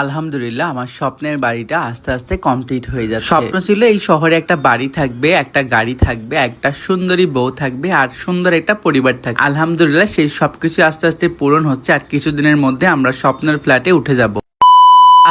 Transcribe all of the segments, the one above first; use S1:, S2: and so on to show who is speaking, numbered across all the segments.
S1: আলহামদুলিল্লাহ, আমার স্বপ্নের বাড়িটা আস্তে আস্তে কমপ্লিট হয়ে যাচ্ছে। স্বপ্ন ছিল এই শহরে একটা বাড়ি থাকবে, একটা গাড়ি থাকবে, একটা সুন্দরী বউ থাকবে আর সুন্দর একটা পরিবার থাকবে। আলহামদুলিল্লাহ, সেই সবকিছু আস্তে আস্তে পূরণ হচ্ছে আর কিছুদিনের মধ্যে আমরা স্বপ্নের ফ্ল্যাটে উঠে যাব।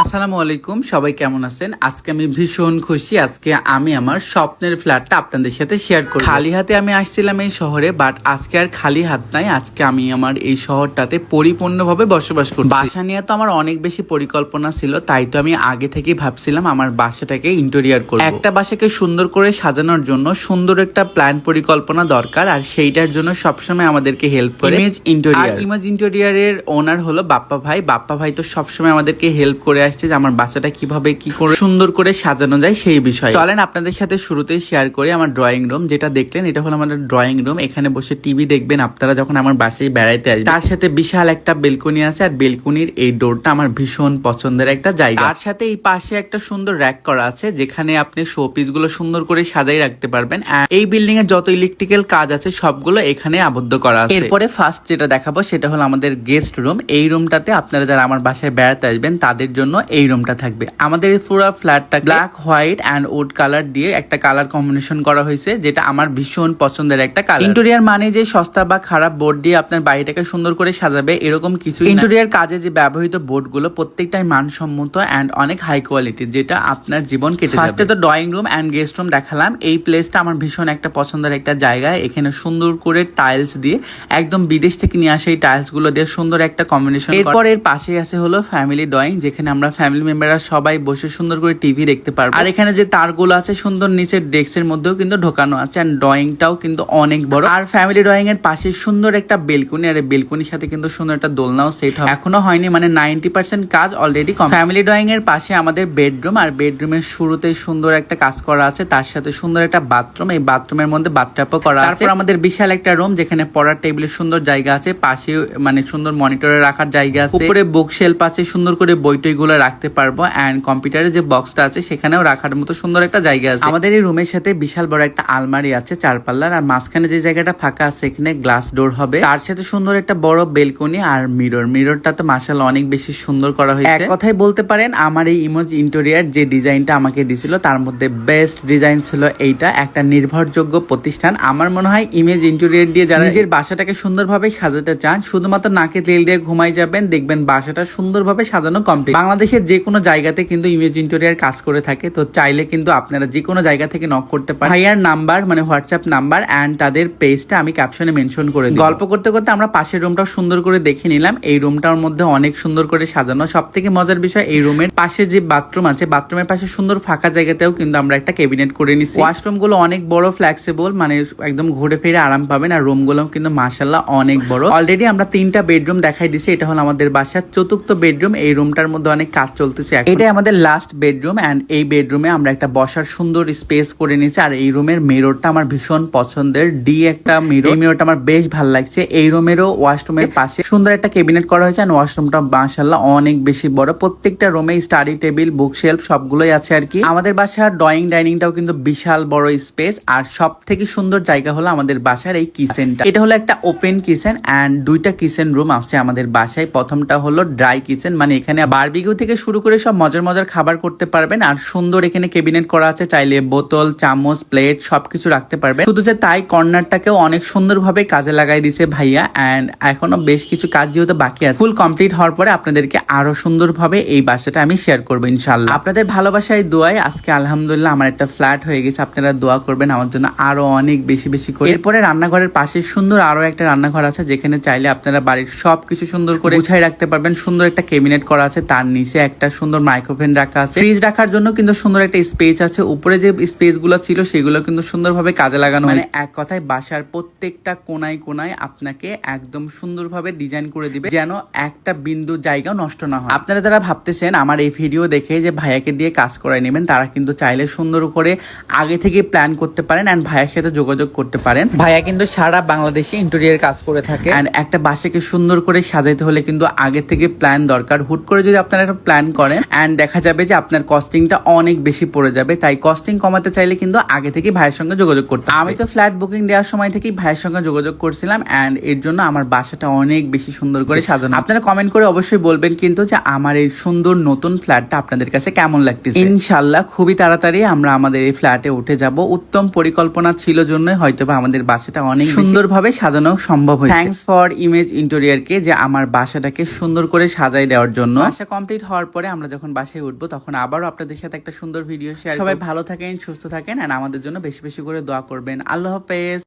S1: আসসালামু আলাইকুম সবাই কেমন আছেন? আজকে আমি ভীষণ খুশি। আজকে আমি আমার স্বপ্নের ফ্ল্যাটটা আপনাদের সাথে শেয়ার করি খালি হাতে আমি আসছিলাম এই শহরে বাট আজকে আর খালি হাত নাই। আজকে আমি আমার এই শহরটাতে পরিপূর্ণভাবে বসবাস করি বাসা নিয়ে তো আমার অনেক বেশি পরিকল্পনা ছিল তাই তো আমি আগে থেকেই ভাবছিলাম আমার বাসাটাকে ইন্টেরিয়ার করব। একটা বাসাকে সুন্দর করে সাজানোর জন্য সুন্দর একটা প্ল্যান পরিকল্পনা দরকার আর সেইটার জন্য সবসময় আমাদেরকে হেল্প করে। ইমেজ ইন্টেরিয়ার ইমেজ ইন্টেরিয়ারের ওনার হলো বাপ্পা ভাই। বাপ্পা ভাই তো সবসময় আমাদেরকে হেল্প করে আসছে যে আমার বাসাটা কীভাবে কি করে সুন্দর করে সাজানো যায় সেই বিষয়ে। চলেন আপনাদের সাথে শুরুতেই শেয়ার করি আমার ড্রয়িং রুম যেটা দেখলেন, এটা হলো আমাদের ড্রয়িং রুম এখানে বসে টিভি দেখবেন আপনারা যখন আমার বাসায় বেড়াইতে আসবেন। তার সাথে বিশাল একটা বেলকনি আছে আর বেলকনির এই ডোরটা আমার ভীষণ পছন্দের একটা জায়গা। তার সাথে এই পাশে একটা সুন্দর র্যাক করা আছে, যেখানে আপনি শোপিসগুলো সুন্দর করে সাজাই রাখতে পারবেন। এই বিল্ডিং এ যত ইলেকট্রিক্যাল কাজ আছে, সবগুলো এখানে আবদ্ধ করা আছে। এরপরে ফার্স্ট যেটা দেখাবো, সেটা হলো আমাদের গেস্ট রুম এই রুমটাতে আপনারা যারা আমার বাসায় বেড়াতে আসবেন, তাদের জন্য এই রুমটা থাকবে। আমাদের পুরো ফ্ল্যাটটা black white and wood colour দিয়ে একটা কালার কম্বিনেশন করা হয়েছে যেটা আমার ভীষণ পছন্দের একটা কালার ইন্টেরিয়ার মানে যে সস্তা বা খারাপ বোর্ড দিয়ে আপনার বাড়িটাকে সুন্দর করে সাজাবে এরকম কিছু ইন্টেরিয়ার কাজে যে ব্যবহৃত বোর্ডগুলো প্রত্যেকটাই মানসম্মত অ্যান্ড অনেক হাই কোয়ালিটি যেটা আপনার জীবন কেটে ফার্স্টে তো drawing room and guest room দেখালাম। এই প্লেসটা আমার ভীষণ একটা পছন্দের একটা জায়গা। এখানে সুন্দর করে টাইলস দিয়ে একদম বিদেশ থেকে নিয়ে আসা এই টাইলসগুলো দিয়ে সুন্দর একটা কম্বিনেশন এরপর এর পাশেই আছে হলো ফ্যামিলি ড্রয়িং যেখানে আমরা ফ্যামিলি মেম্বাররা সবাই বসে সুন্দর করে টিভি দেখতে পারব। আর এখানে যে তারগুলো আছে, সুন্দর নিচের ডেস্কের মধ্যেও কিন্তু ঢোকানো আছে আর ড্রয়িংটাও কিন্তু অনেক বড়। আর ফ্যামিলি ড্রয়িং এর পাশে সুন্দর একটা বেলকনি আর বেলকনির সাথে কিন্তু সুন্দর একটা দোলনাও সেট হবে। এখনও হয়নি মানে নাইনটি পার্সেন্ট কাজ অলরেডি কম ফ্যামিলি ড্রয়িং এর পাশে আমাদের বেডরুম আর বেডরুমের শুরুতে সুন্দর একটা কাজ করা আছে, তার সাথে সুন্দর একটা বাথরুম এই বাথরুমের মধ্যে বাথটাপও করা আছে। আমাদের বিশাল একটা রুম যেখানে পড়ার টেবিলের সুন্দর জায়গা আছে পাশে মানে সুন্দর মনিটরে রাখার জায়গা আছে। উপরে বুক আছে, সুন্দর করে বই টইগুলো রাখতে পারব। অ্যান্ড কম্পিউটারের যে বক্সটা আছে সেখানেও রাখার মতো সুন্দর একটা জায়গা আছে। আমাদের এই রুমের সাথে বিশাল বড় একটা আলমারি আছে চার পাল্লার আর মাঝখানে যে জায়গাটা ফাঁকা আছে এখানে গ্লাস ডোর হবে। তার সাথে সুন্দর একটা বড় বেলকনি আর মিরর মিররটা তো মাসাল অনেক বেশি সুন্দর করা হয়েছে। এক কথায় বলতে পারেন আমার এই ইমোজ ইন্টেরিয়ার যে ডিজাইনটা আমাকে দিছিল তার মধ্যে বেস্ট ডিজাইন ছিল এইটা একটা নির্ভরযোগ্য প্রতিষ্ঠান। আমার মনে হয় ইমেজ ইন্টেরিয়ার দিয়ে যারা নিজের বাসাটাকে সুন্দরভাবে সাজাতে চান শুধুমাত্র নাকে তেল দিয়ে ঘুমাই যাবেন দেখবেন বাসাটা সুন্দরভাবে সাজানো কমপ্লিট বাংলাদেশের যে কোনো জায়গাতে কিন্তু ইমেজ ইন্টেরিয়ার কাজ করে থাকে। তো চাইলে কিন্তু আপনারা যে কোনো জায়গা থেকে নক করতে পারেন। ভাইয়ার নাম্বার মানে হোয়াটসঅ্যাপ নাম্বার অ্যান্ড তাদের পেজটা আমি ক্যাপশনে মেনশন করে গল্প করতে করতে আমরা পাশের রুমটাও সুন্দর করে দেখে নিলাম। এই রুমটার মধ্যে অনেক সুন্দর করে সাজানো। সব থেকে মজার বিষয়, এই রুমের পাশে যে বাথরুম আছে বাথরুমের পাশে সুন্দর ফাঁকা জায়গাতেও কিন্তু আমরা একটা ক্যাবিনেট করে নিচ্ছি ওয়াশরুমগুলো অনেক বড় ফ্লেক্সিবল মানে একদম ঘুরে ফিরে আরাম পাবেন। আর রুমগুলো কিন্তু মাসাল্লাহ অনেক বড়। অলরেডি আমরা তিনটা বেডরুম দেখাই দিছি। এটা হলো আমাদের বাসার চতুর্থ বেডরুম এই রুমটার মধ্যে অনেক কাজ চলতেছে। এটাই আমাদের লাস্ট বেডরুম অ্যান্ড এই বেডরুমে আমরা একটা বসার সুন্দর স্পেস করে নিয়েছি। আর এই রুমের মিররটা আমার ভীষণ পছন্দের। ডি একটা মিরর এই মিররটা আমার বেশ ভালো লাগছে। এই রুমেরও ওয়াশরুমের পাশে সুন্দর একটা ক্যাবিনেট করা হয়েছে আর ওয়াশরুমটা মাসাল্লাহ অনেক বেশি বড়। প্রত্যেকটা রুমে স্টাডি টেবিল বুক শেলফ সবগুলোই আছে আর কি। আমাদের বাসার ড্রয়িং ডাইনিংটাও কিন্তু বিশাল বড় স্পেস আর সব থেকে সুন্দর জায়গা হলো আমাদের বাসার এই কিচেনটা এটা হলো একটা ওপেন কিচেন অ্যান্ড দুইটা কিচেন রুম আছে আমাদের বাসায়। প্রথমটা হলো ড্রাই কিচেন মানে এখানে বারবিকিউ থেকে শুরু করে সব মজার মজার খাবার করতে পারবেন। আর সুন্দর এখানে কেবিনেট করা আছে, চাইলে বোতল, চামচ প্লেট সবকিছু রাখতে পারবেন। শুধু যে তাই কর্নারটাকেও অনেক সুন্দরভাবে কাজে লাগাই দিছে ভাইয়া। অ্যান্ড এখনও বেশ কিছু কাজ যেহেতু বাকি আছে ফুল কমপ্লিট হওয়ার পরে আপনাদেরকে আরও সুন্দরভাবে এই বাসাটা আমি শেয়ার করব ইনশাল্লাহ আপনাদের ভালোবাসায় দোয়াই আজকে আলহামদুলিল্লাহ আমার একটা ফ্ল্যাট হয়ে গেছে। আপনারা দোয়া করবেন আমার জন্য আরও অনেক বেশি বেশি করে। এরপরে রান্নাঘরের পাশে সুন্দর আরও একটা রান্নাঘর আছে, যেখানে চাইলে আপনারা বাড়ির সবকিছু সুন্দর করে গুছাই রাখতে পারবেন। সুন্দর একটা ক্যাবিনেট করা আছে, তার নিচে একটা সুন্দর মাইক্রোফোন রাখা আছে। ফ্রিজ রাখার জন্য কিন্তু সুন্দর একটা স্পেস আছে। উপরে যে স্পেসগুলো ছিল সেগুলো কিন্তু সুন্দরভাবে কাজে লাগানো মানে এক কথায় বাসার প্রত্যেকটা কোনায় কোনায় আপনাকে একদম সুন্দরভাবে ডিজাইন করে দিবে যেন একটা বিন্দু জায়গা নষ্ট না হয়। আপনারা যারা ভাবতেছেন আমার এই ভিডিও দেখে যে ভাইয়াকে দিয়ে কাজ করাই নেবেন তারা কিন্তু চাইলে সুন্দর করে আগে থেকে প্ল্যান করতে পারেন অ্যান্ড ভাইয়ের সাথে যোগাযোগ করতে পারেন। ভাইয়া কিন্তু সারা বাংলাদেশে ইন্টেরিয়ার কাজ করে থাকে। অ্যান্ড একটা বাসাকে সুন্দর করে সাজাইতে হলে কিন্তু আগে থেকে প্ল্যান দরকার। হুট করে যদি আপনারা প্ল্যান করেন। অ্যান্ড দেখা যাবে যে আপনার কস্টিংটা অনেক বেশি পড়ে যাবে। তাই কস্টিং কমাতে চাইলে কিন্তু আগে থেকে ভাইয়ের সঙ্গে যোগাযোগ করতে আমি তো ফ্ল্যাট বুকিং দেওয়ার সময় থেকেই ভাইয়ের সঙ্গে যোগাযোগ করছিলাম। অ্যান্ড এর জন্য আমার বাসাটা অনেক বেশি সুন্দর করে সাজানো। আপনারা কমেন্ট করে অবশ্যই বলবেন কিন্তু যে আমার এই সুন্দর নতুন ফ্ল্যাটটা আপনাদের কাছে কেমন লাগতেছে? ইনশাল্লাহ খুবই তাড়াতাড়ি আমরা আমাদের এই ফ্ল্যাটে উঠে যাব। উত্তম পরিকল্পনা ছিল জন্যই হয়তো বা আমাদের বাসাটা অনেক সুন্দরভাবে সাজানো সম্ভব হয়েছে। থ্যাঙ্কস ফর ইমেজ ইন্টেরিয়ারকে যে আমার বাসাটাকে সুন্দর করে সাজাই দেওয়ার জন্য। বাসা কমপ্লিট হওয়ার পরে আমরা যখন বাসায় উঠবো তখন আবারও আপনাদের সাথে একটা সুন্দর ভিডিও শেয়ার সবাই ভালো থাকেন সুস্থ থাকেন আর আমাদের জন্য বেশি বেশি করে দোয়া করবেন। আল্লাহ হাফেজ।